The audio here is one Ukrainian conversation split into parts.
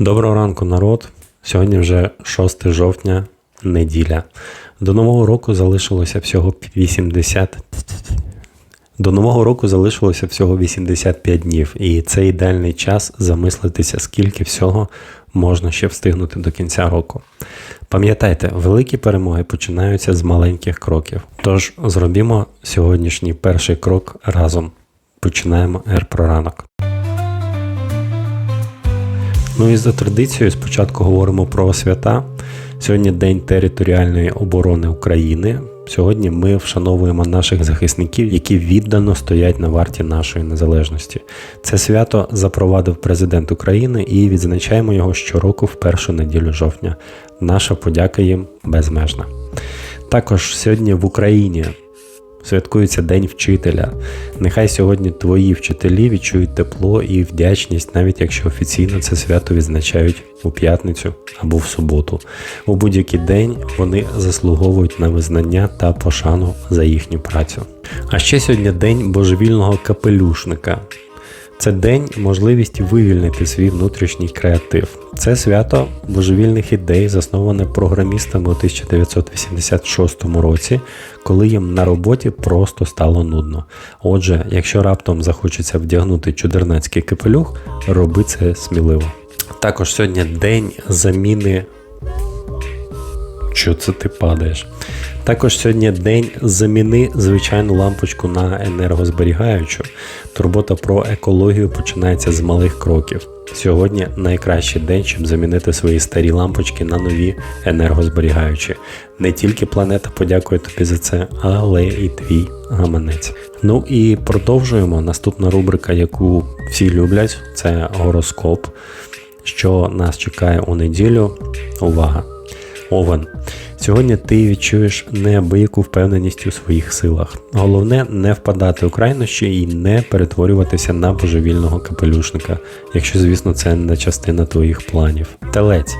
Доброго ранку, народ. Сьогодні вже 6 жовтня, неділя. До нового року залишилося всього 80. До нового року залишилося всього 85 днів, і це ідеальний час замислитися, скільки всього можна ще встигнути до кінця року. Пам'ятайте, великі перемоги починаються з маленьких кроків. Тож зробімо сьогоднішній перший крок разом. Починаємо Р про ранок. Ну і за традицією спочатку говоримо про свята. Сьогодні День територіальної оборони України. Сьогодні ми вшановуємо наших захисників, які віддано стоять на варті нашої незалежності. Це свято запровадив президент України і відзначаємо його щороку в першу неділю жовтня. Наша подяка їм безмежна. Також сьогодні в Україні святкується День вчителя. Нехай сьогодні твої вчителі відчують тепло і вдячність, навіть якщо офіційно це свято відзначають у п'ятницю або в суботу. У будь-який день вони заслуговують на визнання та пошану за їхню працю. А ще сьогодні день божевільного капелюшника. Це день можливість вивільнити свій внутрішній креатив. Це свято божевільних ідей, засноване програмістами у 1986 році, коли їм на роботі просто стало нудно. Отже, якщо раптом захочеться вдягнути чудернацький капелюх, роби це сміливо. Також сьогодні день заміни. Що це ти падаєш? Також сьогодні день заміни звичайну лампочку на енергозберігаючу. Турбота про екологію починається з малих кроків. Сьогодні найкращий день, щоб замінити свої старі лампочки на нові енергозберігаючі. Не тільки планета подякує тобі за це, але і твій гаманець. Ну і продовжуємо. Наступна рубрика, яку всі люблять, це гороскоп. Що нас чекає у неділю. Увага! Овен. Сьогодні ти відчуєш неабияку впевненість у своїх силах. Головне не впадати у крайнощі і не перетворюватися на божевільного капелюшника, якщо, звісно, це не частина твоїх планів. Телець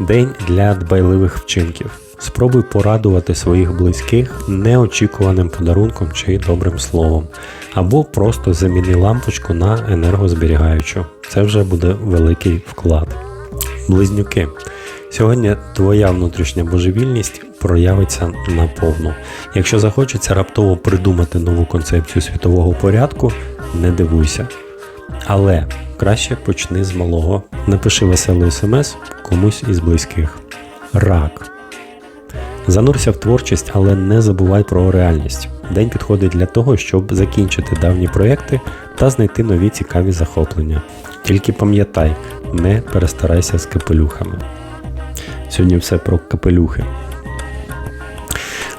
день для дбайливих вчинків. Спробуй порадувати своїх близьких неочікуваним подарунком чи добрим словом, або просто заміни лампочку на енергозберігаючу. Це вже буде великий вклад. Близнюки. Сьогодні твоя внутрішня божевільність проявиться наповну. Якщо захочеться раптово придумати нову концепцію світового порядку, не дивуйся. Але краще почни з малого. Напиши веселий смс комусь із близьких. Рак. Занурся в творчість, але не забувай про реальність. День підходить для того, щоб закінчити давні проекти та знайти нові цікаві захоплення. Тільки пам'ятай, не перестарайся з капелюхами. Сьогодні все про капелюхи.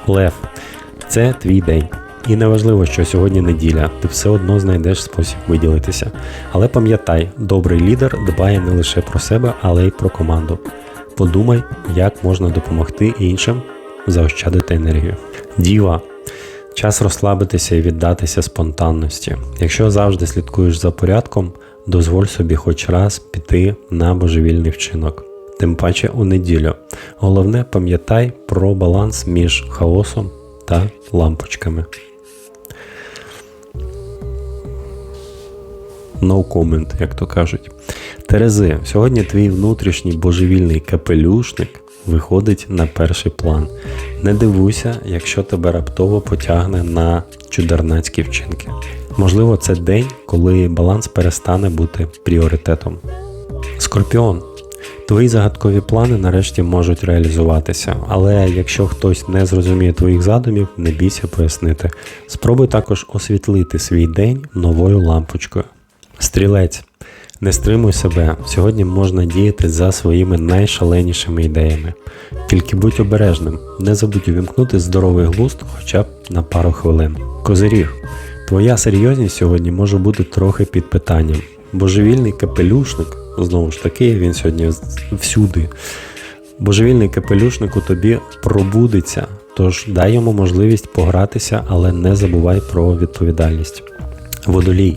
Лев, це твій день. І неважливо, що сьогодні неділя, ти все одно знайдеш спосіб виділитися. Але пам'ятай, добрий лідер дбає не лише про себе, але й про команду. Подумай, як можна допомогти іншим заощадити енергію. Діва. Час розслабитися і віддатися спонтанності. Якщо завжди слідкуєш за порядком, дозволь собі хоч раз піти на божевільний вчинок тим паче у неділю. Головне, пам'ятай про баланс між хаосом та лампочками. No comment, як то кажуть. Терези, сьогодні твій внутрішній божевільний капелюшник виходить на перший план. Не дивуйся, якщо тебе раптово потягне на чудернацькі вчинки. Можливо, це день, коли баланс перестане бути пріоритетом. Скорпіон. Твої загадкові плани нарешті можуть реалізуватися, але якщо хтось не зрозуміє твоїх задумів, не бійся пояснити. Спробуй також освітлити свій день новою лампочкою. Стрілець. Не стримуй себе, сьогодні можна діяти за своїми найшаленішими ідеями. Тільки будь обережним, не забудь увімкнути здоровий глузд хоча б на пару хвилин. Козиріг. Твоя серйозність сьогодні може бути трохи під питанням. Божевільний капелюшник Знову ж таки, він сьогодні всюди. Божевільний капелюшник у тобі пробудеться, тож дай йому можливість погратися, але не забувай про відповідальність. Водолій.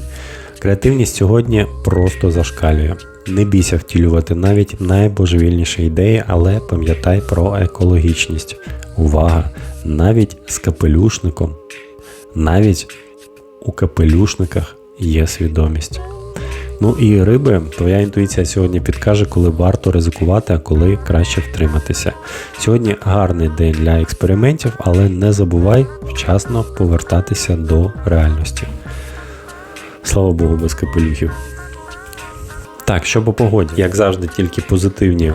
Креативність сьогодні просто зашкалює. Не бійся втілювати навіть найбожевільніші ідеї, але пам'ятай про екологічність. Увага! Навіть з капелюшником, навіть у капелюшниках є свідомість. Ну і риби, твоя інтуїція сьогодні підкаже, коли варто ризикувати, а коли краще втриматися. Сьогодні гарний день для експериментів, але не забувай вчасно повертатися до реальності. Слава Богу, без капелюхів. Так, що по погоді, як завжди, тільки позитивні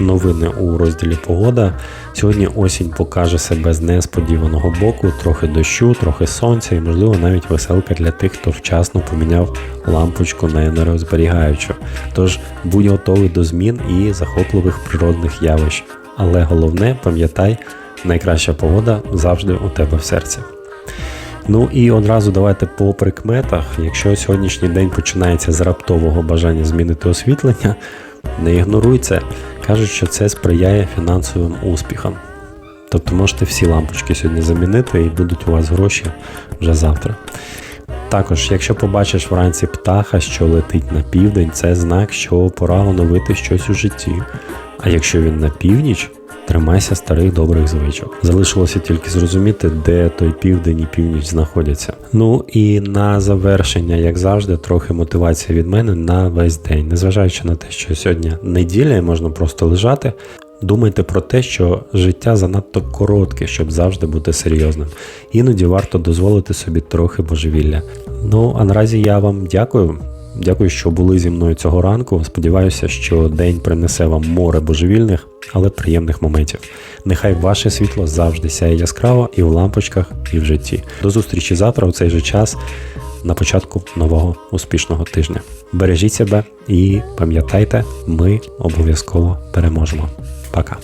новини у розділі Погода. Сьогодні осінь покаже себе з несподіваного боку, трохи дощу, трохи сонця і, можливо, навіть веселка для тих, хто вчасно поміняв лампочку на енергозберігаючу. Тож будь готовий до змін і захопливих природних явищ. Але головне, пам'ятай, найкраща погода завжди у тебе в серці. Ну і одразу давайте по прикметах. Якщо сьогоднішній день починається з раптового бажання змінити освітлення, не ігноруй це. Кажуть, що це сприяє фінансовим успіхам. Тобто можете всі лампочки сьогодні замінити і будуть у вас гроші вже завтра. Також, якщо побачиш вранці птаха, що летить на південь, це знак, що пора оновити щось у житті. А якщо він на північ, тримайся старих добрих звичок. Залишилося тільки зрозуміти, де той південь і північ знаходяться. Ну і на завершення, як завжди, трохи мотивація від мене на весь день. Незважаючи на те, що сьогодні неділя і можна просто лежати. Думайте про те, що життя занадто коротке, щоб завжди бути серйозним. Іноді варто дозволити собі трохи божевілля. Ну а наразі я вам дякую. Дякую, що були зі мною цього ранку. Сподіваюся, що день принесе вам море божевільних, але приємних моментів. Нехай ваше світло завжди сяє яскраво і в лампочках, і в житті. До зустрічі завтра у цей же час на початку нового успішного тижня. Бережіть себе і пам'ятайте, ми обов'язково переможемо. Пока.